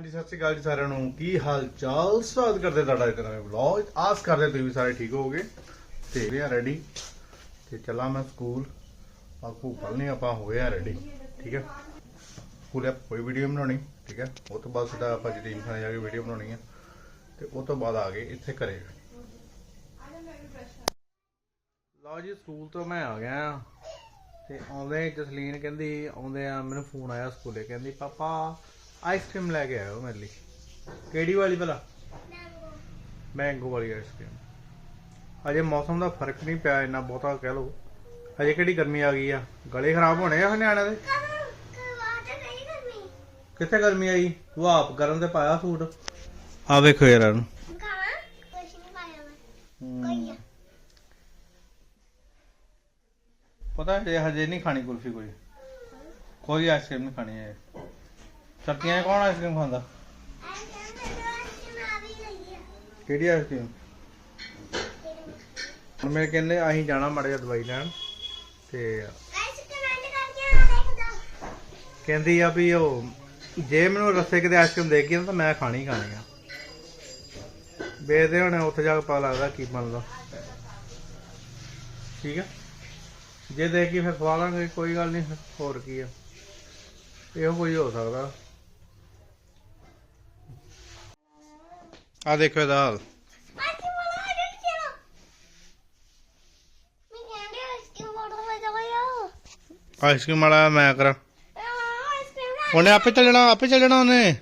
ਹਾਂਜੀ, ਸਤਿ ਸ਼੍ਰੀ ਅਕਾਲ ਜੀ ਸਾਰਿਆਂ ਨੂੰ। ਕੀ ਹਾਲ ਚਾਲ? ਸਵਾਗਤ ਕਰਦੇ ਤੁਹਾਡਾ ਇੱਕ ਨਵੇਂ ਵਲੌਗ ਆਸ ਕਰਦੇ ਤੁਸੀਂ ਵੀ ਸਾਰੇ ਠੀਕ ਹੋਵੋਗੇ। ਤੇ ਵੀ ਆ ਰੈਡੀ ਤੇ ਚੱਲਾਂ ਮੈਂ ਸਕੂਲ। ਆ ਭੂਪਲ ਨਹੀਂ ਆਪਾਂ ਹੋਏ ਆ ਰੈਡੀ ਠੀਕ ਹੈ? ਸਕੂਲ ਆਪਾਂ ਕੋਈ ਵੀਡੀਓ ਬਣਾਉਣੀ। ਠੀਕ ਹੈ? ਉਹ ਤੋਂ ਬਾਅਦ ਸਿੱਧਾ ਆਪਾਂ ਜਟੀਨ ਖਾਨੇ ਜਾ ਕੇ ਵੀਡੀਓ ਬਣਾਉਣੀ ਹੈ ਤੇ ਉਹ ਤੋਂ ਬਾਅਦ ਆ ਗਏ ਇੱਥੇ ਘਰੇ। ਲਓ ਜੀ, ਸਕੂਲ ਤੋਂ ਮੈਂ ਆ ਗਿਆ। ਤੇ ਆਉਂਦੇ ਜਸਲੀਨ ਕਹਿੰਦੀ, ਆਉਂਦੇ ਆ, ਮੈਨੂੰ ਫੋਨ ਆਇਆ ਸਕੂਲੇ। ਕਹਿੰਦੀ, ਪਾਪਾ ਆਈਸਕ੍ਰੀਮ ਲੈ ਕੇ ਆਇਓ ਮੇਰੇ ਲਈ। ਕਿਹੜੀ ਵਾਲੀ ਭਲਾ? ਮੈਂਗੋ ਵਾਲੀ ਆਈਸਕ੍ਰੀਮ ਅਜੇ ਮੌਸਮ ਦਾ ਫ਼ਰਕ ਨਹੀਂ ਪਿਆ ਇੰਨਾ ਬਹੁਤਾ ਕਹਿ ਲਓ। ਅਜੇ ਕਿਹੜੀ ਗਰਮੀ ਆ ਗਈ ਆ? ਗਲੇ ਖਰਾਬ ਹੋਣੇ ਆ ਨਿਆਣਿਆਂ ਦੇ? ਕਿੱਥੇ ਗਰਮੀ ਆਈ? ਤੂੰ ਆਪ ਗਰਮ ਤੇ ਪਾਇਆ ਸੂਟ। ਆ ਵੇਖੋ ਯਾਰ ਇਹਨੂੰ। ਪਤਾ ਹੈ ਹਜੇ ਨਹੀਂ ਖਾਣੀ ਕੁਲਫੀ ਕੋਈ। ਕੋਈ ਆਈਸਕ੍ਰੀਮ ਨਹੀਂ ਖਾਣੀ ਹੈ ਸਰਦੀਆਂ 'ਚ ਕੌਣ ਆਈਸਕ੍ਰੀਮ ਖਾਂਦਾ? ਕਿਹੜੀ ਆਈਸਕ੍ਰੀਮ ਹੁਣ ਮੇਰੇ ਕਹਿੰਦੇ ਅਸੀਂ ਜਾਣਾ ਮੜ ਜਾ ਦਵਾਈ ਲੈਣ ਤੇ ਕਹਿੰਦੀ ਆ ਵੀ ਉਹ, ਜੇ ਮੈਨੂੰ ਰਸਤੇ ਕਿਤੇ ਆਈਸਕ੍ਰੀਮ ਦੇ ਗਈ ਤਾਂ ਮੈਂ ਖਾਣੀ ਖਾਣੀ ਆ। ਵੇਖਦੇ ਹੁਣ ਉੱਥੇ ਜਾ ਕੇ ਪਤਾ ਲੱਗਦਾ ਕੀ ਬਣਦਾ। ਠੀਕ ਆ? ਜੇ ਦੇ ਕੇ ਫਿਰ ਖਵਾ ਲਾਂਗੇ, ਕੋਈ ਗੱਲ ਨਹੀਂ, ਹੋਰ ਕੀ ਆ। ਇਹੋ ਕੋਈ ਹੋ ਸਕਦਾ। ਆ ਦੇਖੋ ਇਹਦਾ ਹਾਲ। ਆਈਸਕ੍ਰੀਮ ਵਾਲਾ ਮੈਂ ਕਰਾਂ। ਉਹਨੇ ਆਪੇ ਚੱਲਣਾ ਆਪੇ ਚੱਲਣਾ ਉਹਨੇ।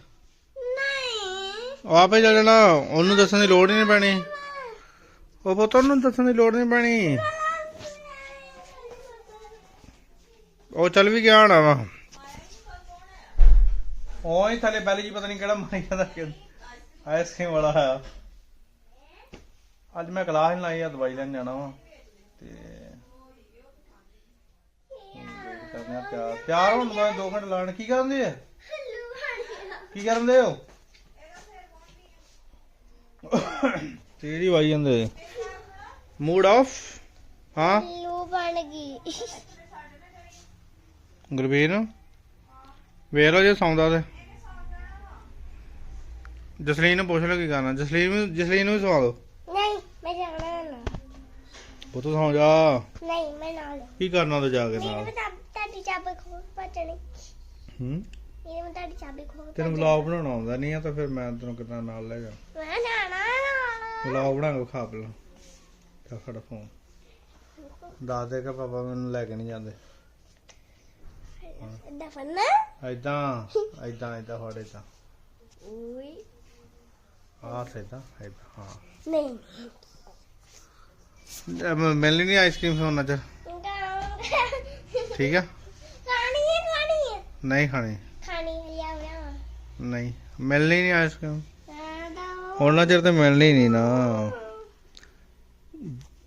ਉਹ ਆਪੇ ਚੱਲਣਾ ਉਹਨੂੰ ਦੱਸਣ ਦੀ ਲੋੜ ਹੀ ਨਹੀਂ ਪੈਣੀ। ਉਹ ਪੁੱਤ ਉਹਨੂੰ ਦੱਸਣ ਦੀ ਲੋੜ ਨਹੀਂ ਪੈਣੀ। ਉਹ ਚੱਲ ਵੀ ਗਿਆ ਹੋਣਾ ਵਾ। ਉਹ ਹੀ ਥੱਲੇ ਬੈਲੀ ਜੀ ਪਤਾ ਨਹੀਂ ਕਿਹੜਾ ਮਾਰੀ ਜਾਂਦਾ ਕਿ ਆਈਸਕ੍ਰੀਮ ਵਾਲਾ ਆ ਅੱਜ ਮੈਂ ਕਲਾਸ ਨਹੀਂ ਲਾਈ ਆ ਦਵਾਈ ਲੈਣ ਜਾਣਾ ਵਾ। ਤੇ ਹੁਣ ਕਰਦੇ ਆ ਤਿਆਰ ਤਿਆਰ 2 ਘੰਟੇ ਲਾਣ। ਕੀ ਕਰਦੇ ਆ? ਕੀ ਕਰਦੇ ਹੋ? ਤੇਰੀ ਵਾਈ ਜਾਂਦੇ। Mood off? ਹਾਂ। ਲੂ ਬਣ ਗਈ ਗੁਰਵੀਰ ਵੇਖ ਲਓ ਜੇ ਸੌਂਦਾ ਤੇ। ਜਸਲੀਨ ਨੂੰ ਪੁੱਛ ਲਓ ਕੀ ਕਰਨਾ। ਜਸਲੀਨ ਨੂੰ ਜਸਲੀਨ ਨੂੰ ਵੀ ਸਵਾ ਨਹੀਂ ਮੈਂ ਜਾਣਾ ਨਾ। ਪੁੱਤ ਸੌਂ ਜਾ। ਨਹੀਂ ਮੈਂ ਨਾਲ। ਕੀ ਕਰਨਾ ਤੇ ਜਾ ਕੇ ਮੇਰੇ ਨਾਲ? ਮੈਂ ਤਾਂ ਤੁਹਾਡੀ ਚਾਬੀ ਖੋਲ ਪਚਣੀ ਹੂੰ? ਮੇਰੇ ਮੈਂ ਤੁਹਾਡੀ ਚਾਬੀ ਖੋਲ ਤੈਨੂੰ ਵਲੌਗ ਬਣਾਉਣਾ ਆਉਂਦਾ ਨਹੀਂ ਆ ਤਾਂ ਫਿਰ ਮੈਂ ਤੈਨੂੰ ਕਿੱਦਾਂ ਨਾਲ ਲੈ ਜਾ ਮੈਂ ਜਾਣਾ। ਵਲੌਗ ਬਣਾ ਕੇ ਖਾ ਪਹਿਲਾਂ। ਤਾਂ ਸਾਡਾ ਫੋਨ। ਦੱਸ ਦੇ ਕਿ ਪਾਪਾ ਮੈਨੂੰ ਲੈ ਕੇ ਨਹੀਂ ਜਾਂਦੇ। ਦਫਨਾ ਐਦਾਂ ਐਦਾਂ ਐਦਾਂ ਫੜ ਐਦਾਂ ਉਈ ਹਾਂ। ਹੈ ਖਾਣੀ ਹੈ? ਨਹੀਂ ਖਾਣੀ। ਖਾਣੀ ਹੈ ਲਿਆ ਲਿਆ। ਨਹੀਂ ਮਿਲਣੀ ਨਹੀਂ ਆਈਸਕ੍ਰੀਮ ਆਦਾ ਉਹਨਾਂ ਚਿਰ ਤੇ ਮਿਲਣੀ ਨਹੀਂ ਨਾ।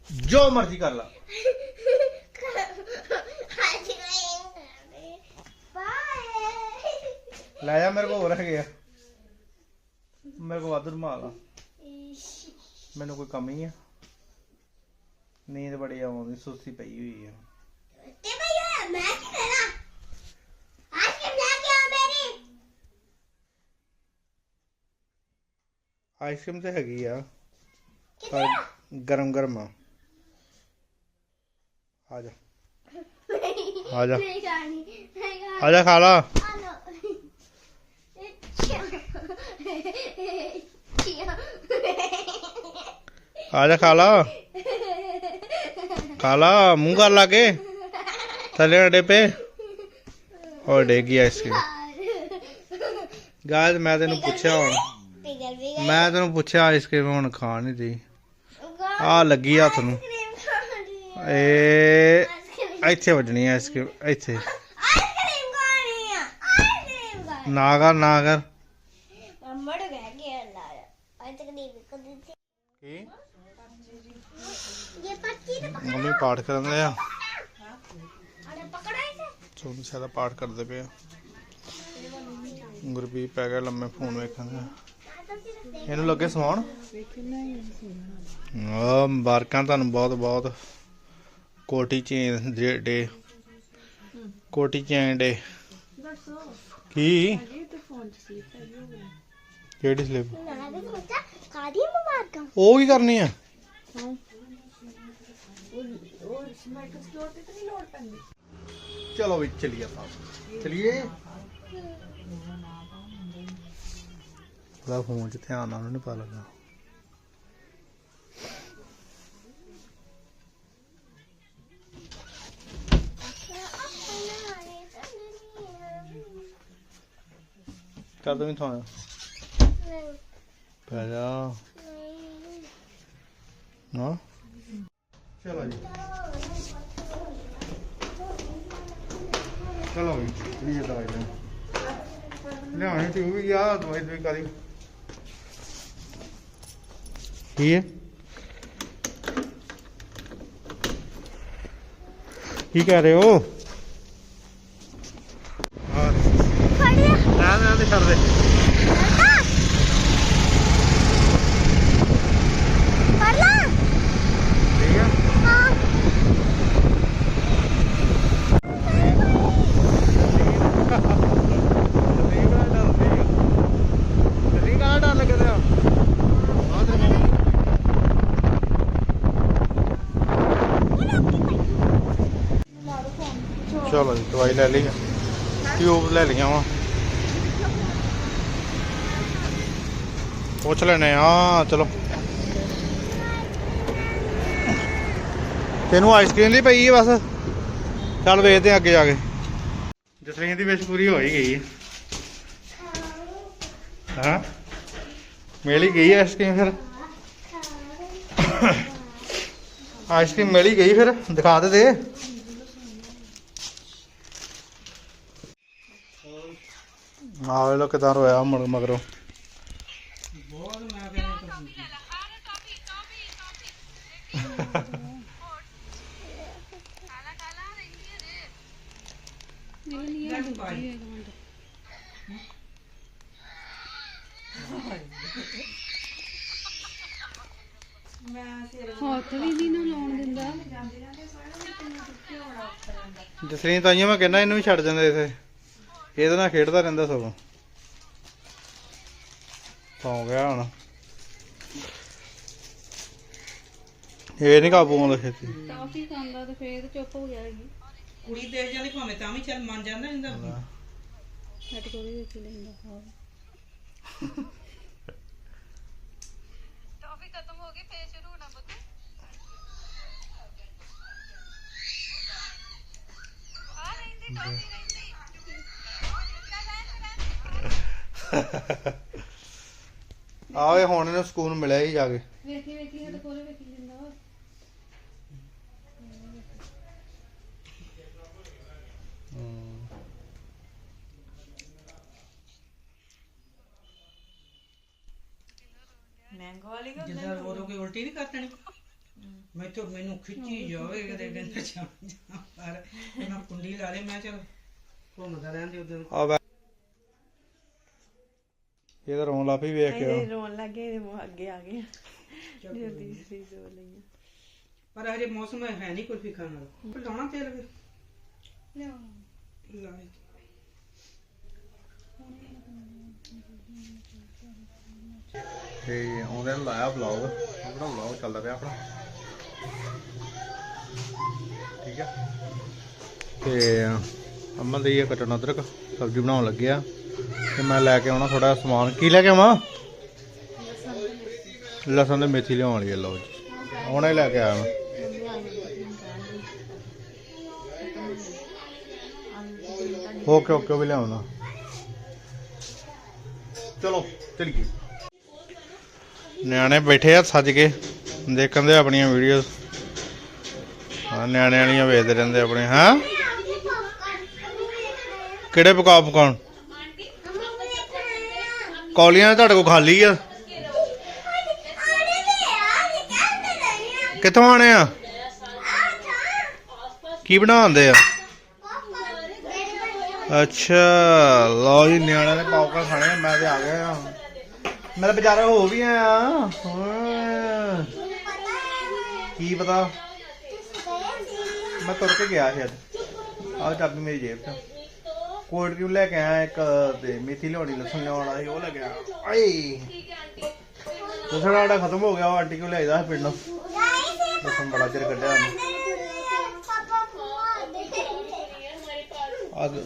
ਜੋ ਮਰਜ਼ੀ ਕਰ ਲਾ। ਬਾਏ ਲੈ ਜਾ ਮੇਰੇ ਕੋਲ ਹੋਰ ਹੈਗੇ ਆ। ਮੇਰੇ ਕੋਲ ਵਾਧੂ ਰੁਮਾਲ ਆ। ਮੈਨੂੰ ਕੋਈ ਕਮੀ ਆ? ਨੀਂਦ ਬੜੀ ਆਉਂਦੀ ਸੁਸਤੀ ਪਈ ਹੋਈ ਆ। ਤੇ ਭਈਆ ਮੈਂ ਕੀ ਕਰਾਂ? ਆਜ ਕੇ ਲੈ ਕੇ ਆ ਮੇਰੀ। ਆਈਸਕ੍ਰੀਮ ਤੇ ਹੈਗੀ ਆ। ਆ? ਗਰਮ ਗਰਮ ਆ। ਆ ਜਾ। ਆ ਜਾ। ਆ ਜਾ ਖਾ ਲਾ। ਆ ਲੋ ਆ ਜਾ ਖਾ ਲਾ। ਖਾ ਲਾ ਮੂੰਹ ਕਰ ਲਾ ਕੇ। ਥੱਲੇ ਅੜੇ ਪੇ ਹੋਰ ਡੇਗੀ ਆਈਸਕ੍ਰੀਮ ਗਾਇਸ ਮੈਂ ਤੈਨੂੰ ਪੁੱਛਿਆ ਹੁਣ। ਮੈਂ ਤੈਨੂੰ ਪੁੱਛਿਆ ਆਈਸਕ੍ਰੀਮ ਹੁਣ ਖਾ ਨਹੀਂ ਦੀ। ਆ ਲੱਗੀ ਹੱਥ ਨੂੰ। ਏ ਆਈਸਕ੍ਰੀਮ ਇੱਥੇ ਵੱਜਣੀ ਆ ਆਈਸਕ੍ਰੀਮ ਇੱਥੇ। ਨਾ ਕਰ ਨਾ ਕਰ ਮੰਮੜ ਗਏ ਕਿ ਅੱਲਾ ਅੱਜ ਤੱਕ ਨਹੀਂ ਕਦੀ ਸੀ ਕੀ? ਇਹ ਪੱਕੀ ਤੇ ਮੰਮੀ ਪਾਠ ਕਰਨ ਦੇ ਆ ਅਰੇ ਪਕੜਾ ਇਸੇ ਸੋਨੂੰ ਸਾਦਾ ਪਾਠ ਕਰਦੇ ਪਏ ਆ ਗੁਰਬੀਰ ਪੈ ਗਿਆ ਲੰਮੇ ਫੋਨ ਵੇਖਣ ਦਾ ਇਹਨੂੰ ਲੱਗੇ ਸਵਾਉਣ ਆ ਮੁਬਾਰਕਾਂ ਤੁਹਾਨੂੰ ਬਹੁਤ ਬਹੁਤ ਕੋਟੀ ਚੇਨ ਡੇ ਕੋਟੀ ਚੇਨ ਡੇ ਕੀ ਕਿਹੜੀ ਸਲਿੱਪ ਮੈਂ ਵੀ ਸੋਚਿਆ ਕਾਦੀ ਮੁਬਾਰਕਾਂ? ਉਹ ਕੀ ਕਰਨੀ ਆ? ਚਲੋ ਵੀ ਚਲੀਏ ਆਪਾਂ। ਚਲੀਏ? ਉਹਦਾ ਫੋਨ 'ਚ ਧਿਆਨ ਨਾਲ ਉਹਨੂੰ ਪਾ ਲੱਗਾ ਕਰ ਦੋ ਨਹੀਂ ਪੈ ਜਾ ਨਾ ਚਲੋ ਜੀ ਚਲੋ ਵੀ ਇਹ ਦਵਾਈ ਲੈ ਲਿਆਉਣੀ ਤੇ ਉਹ ਵੀ ਆ ਦਵਾਈ ਦਵਾਈ ਕਰੀ ਕੀ ਹੈ ਕੀ ਕਹਿ ਰਹੇ ਹਾਂ ਫੜਿਆ ਨਾ ਨਾ ਤੇ ਛੱਡ ਦੇ ਫੜ ਲਾ ਠੀਕ ਹੈ ਹਾਂ ਚਲੋ ਜੀ, ਦਵਾਈ ਲੈ ਲਈ ਟਿਊਬ ਲੈ ਲਈਆਂ ਵਾ? ਪੁੱਛ ਲੈਣੇ ਆ, ਚਲੋ। ਤੈਨੂੰ ਆਈਸਕ੍ਰੀਮ ਲਈ ਪਈ ਹੈ ਬਸ। ਚੱਲ ਵੇਖਦੇ ਹਾਂ ਅੱਗੇ ਜਾ ਕੇ। ਜਸਰੀਨ ਦੀ ਵਿਸ਼ ਪੂਰੀ ਹੋ ਹੀ ਗਈ ਹੈ ਹਾਂ? ਮਿਲ ਹੀ ਗਈ ਆਈਸਕ੍ਰੀਮ ਫਿਰ? ਆਈਸਕ੍ਰੀਮ ਮਿਲ ਹੀ ਗਈ ਫਿਰ, ਦਿਖਾ ਦੇ। ਦੇ ਆਹ ਲੋ ਕਿਦਾਂ ਰੋਇਆ ਮਗ ਮਗਰੋਂ। ਹੱਥ ਵੀ ਨਹੀਂ ਨਾ ਲਾਉਣ ਦਿੰਦਾ ਜਸਲੀਨ ਤਾਈਓ ਮੈਂ ਕਹਿੰਦਾ ਇਹਨੂੰ ਵੀ ਛੱਡ ਜਾਂਦੇ ਇਥੇ। ਇਹਦੇ ਨਾਲ ਖੇਡਦਾ ਰਹਿੰਦਾ ਸਗੋਂ। ਸੌਂ ਗਿਆ ਹੁਣ। ਇਹ ਨਹੀਂ ਕਾਬੂ ਆਉਂਦਾ ਛੇਤੀ ਟਾਫੀ ਖਾਂਦਾ ਤੇ ਫੇਰ ਚੁੱਪ ਹੋ ਗਿਆ ਜੀ ਕੁੜੀ ਦੇਖ ਜਾਂਦੀ ਭਾਵੇਂ ਤਾਂ ਵੀ ਚੱਲ ਮੰਨ ਜਾਂਦਾ ਇਹਦਾ ਹਟ ਕੇ ਵੀ ਵੇਖ ਲੈਂਦਾ ਹਾਂ ਆਵੇ ਹੁਣ ਇਹਨੂੰ ਸਕੂਲ ਮਿਲਿਆ ਹੀ ਜਾ ਕੇ। ਵੇਖੀ ਵੇਖੀ ਹਟ ਕੋਲੇ ਵੇਖੀ ਲੈਂਦਾ ਵਾ। ਮੈਂਗੋ ਵਾਲੀ ਗੱਲ ਜਿੱਦਾਂ ਰੋ ਕੋਈ ਉਲਟੀ ਨਹੀਂ ਕਰਨੀ ਮੈਂ ਤਾਂ ਮੈਨੂੰ ਖਿੱਚੀ ਜਾਵੇ ਕਦੇ ਕਹਿੰਦਾ ਪਰ ਮੈਂ ਕੁੰਡੀ ਲਾ ਲਈ ਮੈਂ ਚਲ ਘੁੰਮਦਾ ਰਹਿੰਦੇ ਵੇ। ਇਹ ਤਾਂ ਰੋਣ ਲੱਗ ਪਈ ਵੇਖ ਕੇ ਇਹ ਰੋਣ ਲੱਗੇ ਇਹਦੇ ਮੂੰਹ ਅੱਗੇ ਆ ਗਏ। ਜਲਦੀ ਸੀ ਜੋ ਲਈਆਂ ਪਰ ਹਜੇ ਮੌਸਮ ਹੈ ਨਹੀਂ ਕੁਲਫੀ ਖਾਣ ਵਾਲਾ। ਲਾਉਣਾ ਤੇਲ ਵੀ? ਲਿਆ ਲਾਏ ਤੇ ਉਹਨੇ ਲਾਇਆ ਵਲੌਗ ਆਪਣਾ ਵਲੌਗ ਚੱਲਦਾ ਪਿਆ ਆਪਣਾ। ਠੀਕ ਆ। ਤੇ ਅਮਨ ਦੀ ਇਹ ਕੱਟਣ ਅਦਰਕ, ਸਬਜ਼ੀ ਬਣਾਉਣ ਲੱਗਿਆ ਤੇ ਮੈਂ ਲੈ ਕੇ ਆਉਣਾ ਥੋੜਾ ਸਮਾਨ। ਕੀ ਲੈ ਕੇ ਆਵਾਂ? ਲਸਣ ਤੇ ਮੇਥੀ ਲਿਆਉਣ ਵਾਲੀ ਲਓ ਜੀ। ਹੁਣੇ ਲੈ ਕੇ ਆਇਆ ਮੈਂ। ਓਕੇ ਓਕੇ ਉਹ ਵੀ ਲਿਆਉਣਾ। ਚਲੋ, ਚਲੀਏ। ਨਿਆਣੇ ਬੈਠੇ ਆ ਸੱਜ ਕੇ। ਦੇਖਣ ਦੇ ਆਪਣੀਆਂ ਵੀਡੀਓਜ਼ ਨਿਆਣੇ ਵਾਲੀਆਂ ਵੇਖਦੇ ਰਹਿੰਦੇ ਆਪਣੇ, ਹਾਂ। ਕਿਹੜੇ ਪਕਾ ਪਕਾਉਣ? ਕੌਲੀਆਂ ਤੁਹਾਡੇ ਕੋਲ ਖਾਲੀ ਆ। ਕਿੱਥੋਂ ਆਣੇ ਆ? ਕੀ ਬਣਾਉਂਦੇ ਆ? ਅੱਛਾ ਲਓ ਜੀ ਨਿਆਣਿਆਂ ਨੇ ਪੌਪਕਾਰਨ ਖਾਣੇ ਆ, ਮੈਂ ਤੇ ਆ ਗਿਆ ਆ। ਮੈਂ ਤਾਂ ਬਾਜ਼ਾਰੋਂ ਹੋ ਵੀ ਆਇਆ ਕੀ ਪਤਾ? ਮੈਂ ਤੁਰ ਕੇ ਗਿਆ ਸ਼ਾਇਦ ਆਹ ਚਾਬੀ ਮੇਰੀ ਜੇਬ 'ਚ। ਕੋਲਡ ਕਿਉਂ ਲੈ ਕੇ ਆਇਆ ਇੱਕ ਤੇ ਮੇਥੀ ਲਿਆਉਣੀ, ਲਸਣ ਲਿਆਉਣ ਵਾਲਾ ਸੀ, ਉਹ ਲੈ ਕੇ ਆਇਆ। ਆਏ। ਲਸਣ ਆੜਾ ਖਤਮ ਹੋ ਗਿਆ, ਉਹ ਆਂਟੀ ਕਿਉਂ ਲਿਆਇਦਾ ਸੀ ਪਿੰਡੋਂ। ਲਸਣ ਬੜਾ ਚਿਰ ਕੱਢਿਆ ਉਹਨੇ।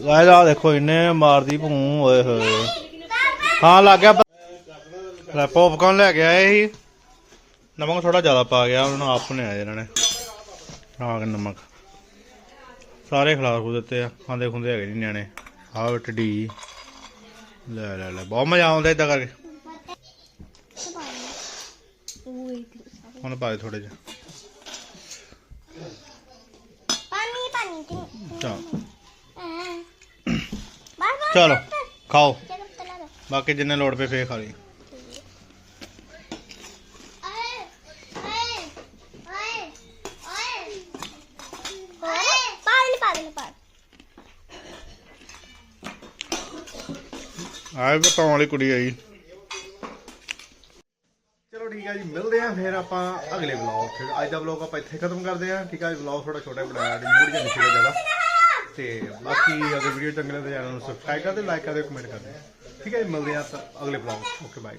ਗਾਇਸ ਆ ਦੇਖੋ, ਇੰਨੇ ਮਾਰਦੀ ਭੂੰ, ਓਏ ਹੋਏ। ਹਾਂ ਲੱਗ ਗਿਆ। ਲੈ ਪੌਪਕਾਰਨ ਲੈ ਕੇ ਆਏ ਸੀ। ਨਮਕ ਥੋੜਾ ਜ਼ਿਆਦਾ ਪਾ ਗਿਆ ਉਹਨਾਂ ਨੂੰ ਆਪ ਨੇ ਆਏ ਇਹਨਾਂ ਨੇ। ਆ ਨਮਕ। ਸਾਰੇ ਖਿਲਾ ਖੂ ਦਿੱਤੇ ਆ। ਖਾਂਦੇ ਖੁੰਦੇ ਹੈਗੇ ਨਹੀਂ ਨਿਆਣੇ। ਆਹ ਟੱਡੀ ਲੈ ਲੈ ਲੈ ਬਹੁਤ ਮਜ਼ਾ ਆਉਂਦਾ ਇਦਾਂ ਕਰਕੇ। ਹੁਣ ਪਾ ਦੇ ਥੋੜੇ ਜਿਹਾ। ਪਾਣੀ ਪਾਣੀ ਚਲੋ। ਚਲੋ ਖਾਓ। ਬਾਕੀ ਜਿੰਨੇ ਲੋੜ ਪਏ ਫੇਰ ਖਾ ਲਈ ਓਏ ਓਏ ਓਏ ਓਏ ਓਏ ਪਾਣੀ ਪਾਣੀ ਪਾਣੀ ਆਏ ਬਤਾਉਣ ਵਾਲੀ ਕੁੜੀ ਆਈ। ਚਲੋ ਠੀਕ ਹੈ ਜੀ, ਮਿਲਦੇ ਆ ਫਿਰ ਆਪਾਂ ਅਗਲੇ ਵਲੌਗ 'ਚ ਅੱਜ ਦਾ ਵਲੌਗ ਆਪਾਂ ਇੱਥੇ ਖਤਮ ਕਰਦੇ ਆ, ਠੀਕ ਹੈ ਜੀ? ਵਲੌਗ ਥੋੜਾ ਛੋਟਾ ਬਣਾਇਆ ਜੀ ਮੂਡ ਜਿਹਾ ਨਹੀਂ ਜ਼ਿਆਦਾ। ਤੇ ਬਾਕੀ ਅਗਰ ਵੀਡੀਓ ਚੰਗੀ ਲੱਗੇ ਤਾਂ ਚੈਨਲ ਨੂੰ ਸਬਸਕ੍ਰਾਈਬ ਕਰ ਲਾਈਕ ਕਰ ਕਮੈਂਟ ਕਰ ਠੀਕ ਹੈ ਜੀ, ਮਿਲਦੇ ਆ ਅਗਲੇ ਵਲੌਗ ਓਕੇ ਬਾਏ